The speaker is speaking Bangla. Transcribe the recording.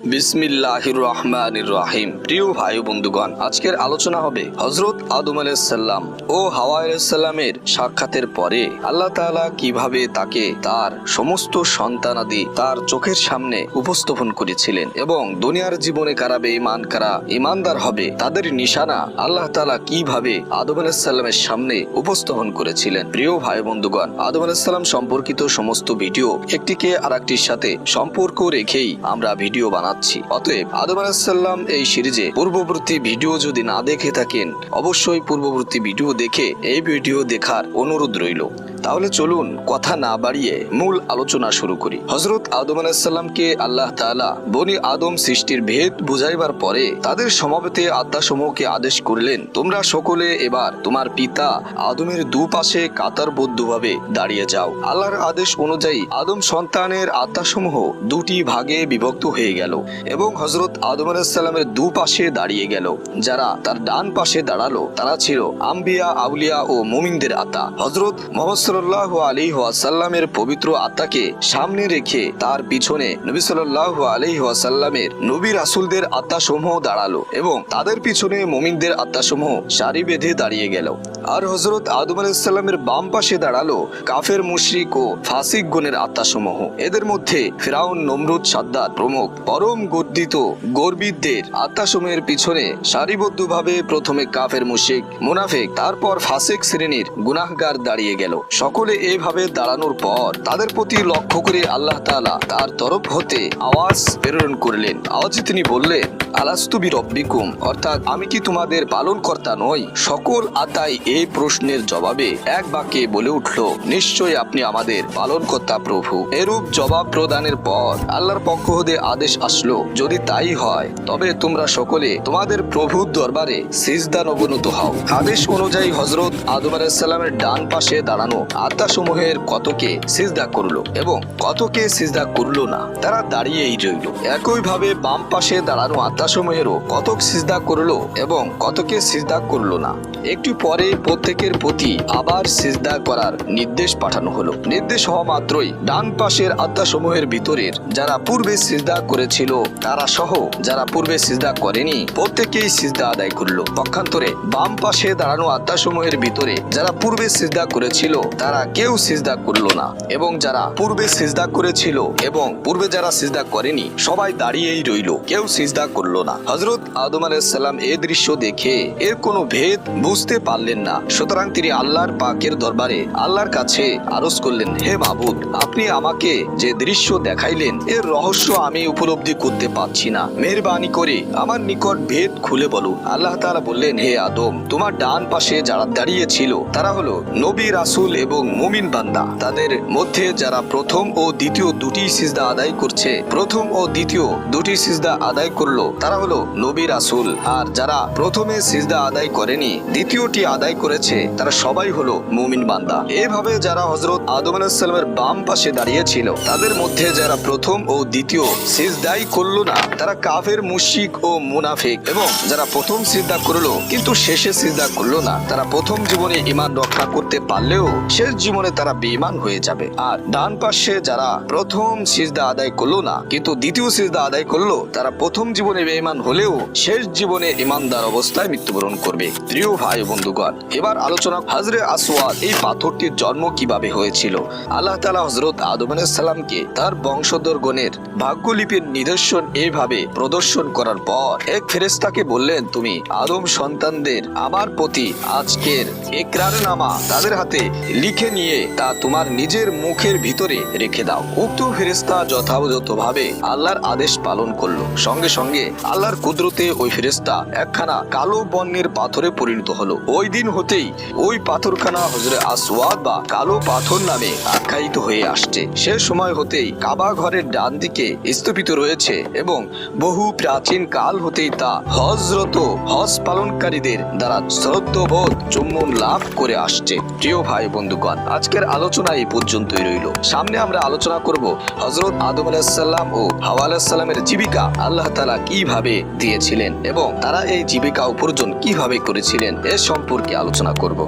বিসমিল্লাহির রহমানির রহিম প্রিয় ভাই বন্ধুগণ, আজকের আলোচনা হবে হজরত আদম আলাইসাল্লাম ও হাওয়া সাক্ষাতের পরে আল্লাহ তাআলা কীভাবে তাকে তার সমস্ত সন্তানাদি তার চোখের সামনে উপস্থাপন করেছিলেন এবং দুনিয়ার জীবনে কারা বেঈমান, কারা ইমানদার হবে, তাদের নিশানা আল্লাহ তাআলা কীভাবে আদম আলাইসাল্লামের সামনে উপস্থাপন করেছিলেন? প্রিয় ভাই বন্ধুগণ, আদম আলাইসাল্লাম সম্পর্কিত সমস্ত ভিডিও একটিকে আরেকটির সাথে সম্পর্ক রেখেই আমরা ভিডিও বানাচ্ছি অতএব আদম আলাহিসাল্লাম এই সিরিজে পূর্ববর্তী ভিডিও যদি না দেখে থাকেন, অবশ্যই পূর্ববর্তী ভিডিও দেখে এই ভিডিও দেখার অনুরোধ রইল। তাহলে চলুন কথা না বাড়িয়ে মূল আলোচনা শুরু করি। হজরত আদম আলাহিসাল্লামকে আল্লাহ তাআলা বনি আদম সৃষ্টির ভেদ বুঝাইবার পরে তাদের সমাবেতে আত্মাসমূহকে আদেশ করলেন, তোমরা সকলে এবার তোমার পিতা আদমের দুপাশে কাতারবদ্ধভাবে দাঁড়িয়ে যাও। আল্লাহর আদেশ অনুযায়ী আদম সন্তানের আত্মাসমূহ দুটি ভাগে বিভক্ত হয়ে গেল এবং হজরত আদম আলাহিসাল্লামের দুপাশে দাঁড়িয়ে গেল। যারা তার ডান পাশে দাঁড়াল, তারা ছিল আম্বিয়া, আউলিয়া ও মুমিনদের আত্মা। হজরত মোহাম্মদ সাল্লাহ আলী ওয়াসাল্লামের পবিত্র আত্মাকে সামনে রেখে তার পিছনে নবী সাল্লাহ আলী ওয়াসাল্লামের নবী রাসুলদের আত্মাসমূহ দাঁড়াল এবং তাদের পিছনে মোমিনদের আত্মাসমূহ সারি বেঁধে দাঁড়িয়ে গেল। আর হজরত আদম আলাইসাল্লামের বাম পাশে দাঁড়াল কাফের মুশরিক ও ফাসিক গণের আত্মাসমূহ। এদের মধ্যে ফেরাউন, নমরুদ, সাদ্দাত প্রমুখ। পরম গর্দিত গর্বিতদের আত্মাসমূহের পিছনে সারিবদ্ধভাবে প্রথমে কাফের মুশিক মুনাফেক, তারপর ফাসেক শ্রেণির গুনাহগার দাঁড়িয়ে গেল। সকলে এভাবে দাঁড়ানোর পর তাদের প্রতি লক্ষ্য করে আল্লাহ তাআলা তার তরফ হতে আওয়াজ প্রেরণ করলেন। আওয়াজে তিনি বললেন আলাস্তুবি রব্বিকুম? অর্থাৎ, আমি কি তোমাদের পালন কর্তা নই? সকল আতাই এই প্রশ্নের জবাবে এক বাক্যে বলে উঠল নিশ্চয়ই আপনি আমাদের পালনকর্তা প্রভু। এরূপ জবাব প্রদানের পর আল্লাহর পক্ষ হতে আদেশ আসলো, যদি তাই হয়, তবে তোমরা সকলে তোমাদের প্রভুর দরবারে সিজদান অবনত হও। আদেশ অনুযায়ী হজরত আদম আলাইসাল্লামের ডান পাশে দাঁড়ানো আত্মাসমূহের কতকে সিজদা করল এবং কতকে সিজদা করল না, তারা দাঁড়িয়েই রইল। একইভাবে বাম পাশে দাঁড়ানো আত্মাসমূহেরও কতক সিজদা করল এবং কতকে সিজদা করল না। একটু পরে প্রত্যেকের প্রতি আবার সিজদা করার নির্দেশ পাঠানো হলো। নির্দেশ হওয়া মাত্রই ডান পাশের আত্মাসমূহের ভিতরের যারা পূর্বে সিজদা করেছিল, তারা সহ যারা পূর্বে সিজদা করেনি, প্রত্যেকেই সিজদা আদায় করল। পক্ষান্তরে বাম পাশে দাঁড়ানো আত্মাসমূহের ভিতরে যারা পূর্বে সিজদা করেছিল, তারা কেউ সিজদা করল না। এবং যারা পূর্বে সিজদা করেছিল এবং পূর্বে যারা সিজদা করেনি, সবাই দাঁড়িয়েই রইল। কেউ সিজদা করল না। হজরত আদম আলাইসাল্লাম এ দৃশ্য দেখে এর কোনো ভেদ বুঝতে পারলেন না। সুতরাং তিনি আল্লাহর পাকের দরবারে আল্লাহর কাছে আরজ করলেন, হে মাবুদ, আপনি আমাকে যে দৃশ্য দেখাইলেন, এর রহস্য আমি উপলব্ধি করতে পারছি না। মেহরবানি করে আমার নিকট ভেদ খুলে বলো। আল্লাহ তাআলা বললেন, হে আদম, তোমার ডান পাশে যারা দাঁড়িয়ে ছিল, তারা হলো নবী, রাসূল এবং মুমিন বান্দা। তাদের মধ্যে যারা প্রথম ও দ্বিতীয় দুটি সিজদা আদায় করছে, প্রথম ও দ্বিতীয় দুটি সিজদা আদায় করল, তারা হলো নবী, রাসূল। আর যারা প্রথমে সিজদা আদায় করেনি, দ্বিতীয়টি আদায় করেছে, তারা সবাই হলো মুমিন বান্দা। এভাবে যারা হজরত আদম আলাহিসাল্লামের বাম পাশে দাঁড়িয়ে ছিল তাদের মধ্যে যারা প্রথম ও দ্বিতীয় সিজদাই করল না, তারা কাফের মুশিক ও মুনাফিক। এবং যারা প্রথম সিজদা করল, কিন্তু শেষে সিজদা করল না, তারা প্রথম জীবনে ইমান রক্ষা করতে পারলেও শেষ জীবনে তারা বেঈমান হয়ে যাবে। আর ডান পাশে যারা প্রথম সিজদা আদায় করল না, কিন্তু দ্বিতীয় সিজদা আদায় করল, তারা প্রথম জীবনে বেঈমান হলেও শেষ জীবনে ইমানদার অবস্থায় মৃত্যুবরণ করবে। প্রিয় ভাই বন্ধুগণ এবার আলোচনা হাজরে আসওয়াদ, এই পাথরটির জন্ম কীভাবে হয়েছিল? আল্লাহ তাআলা হযরত আদম সালামকে তার বংশধর গণের ভাগ্যলিপির নিদর্শন এইভাবে প্রদর্শন করার পর এক ফেরেশতাকে বললেন, তুমি আদম সন্তানদের আমার প্রতি আজকের একরারনামা তাদের হাতে লিখে নিয়ে তা তোমার নিজের মুখের ভিতরে রেখে দাও। উক্ত ফেরেশতা যথাযথভাবে আল্লাহর আদেশ পালন করল। সঙ্গে সঙ্গে আল্লাহর কুদরতে ওই ফেরেশতা একখানা কালো বর্ণের পাথরে পরিণত হলো। ওই দিন হতেই ওই পাথরখানা হজরে আসওয়াদ বা কালো পাথর নামে আখ্যায়িত হয়ে আসছে। সে সময় হতেই কাবা ঘরের ডান দিকে স্থাপিত রয়েছে এবং বহু প্রাচীন কাল হতেই তা হজরত হজ পালনকারীদের দ্বারা শ্রদ্ধবোধ চুম্বন লাভ করে আসছে। প্রিয় ভাই বন্ধুগণ, আজকের আলোচনা এই পর্যন্তই রইল। সামনে আমরা আলোচনা করব হজরত আদম আলাহিসাল্লাম ও হাওয়া আলাহিসাল্লামের জীবিকা আল্লাহ তালা কীভাবে দিয়েছিলেন এবং তারা এই জীবিকা উপার্জন কীভাবে করেছিলেন এ সম্পর্কে আলোচনা করব।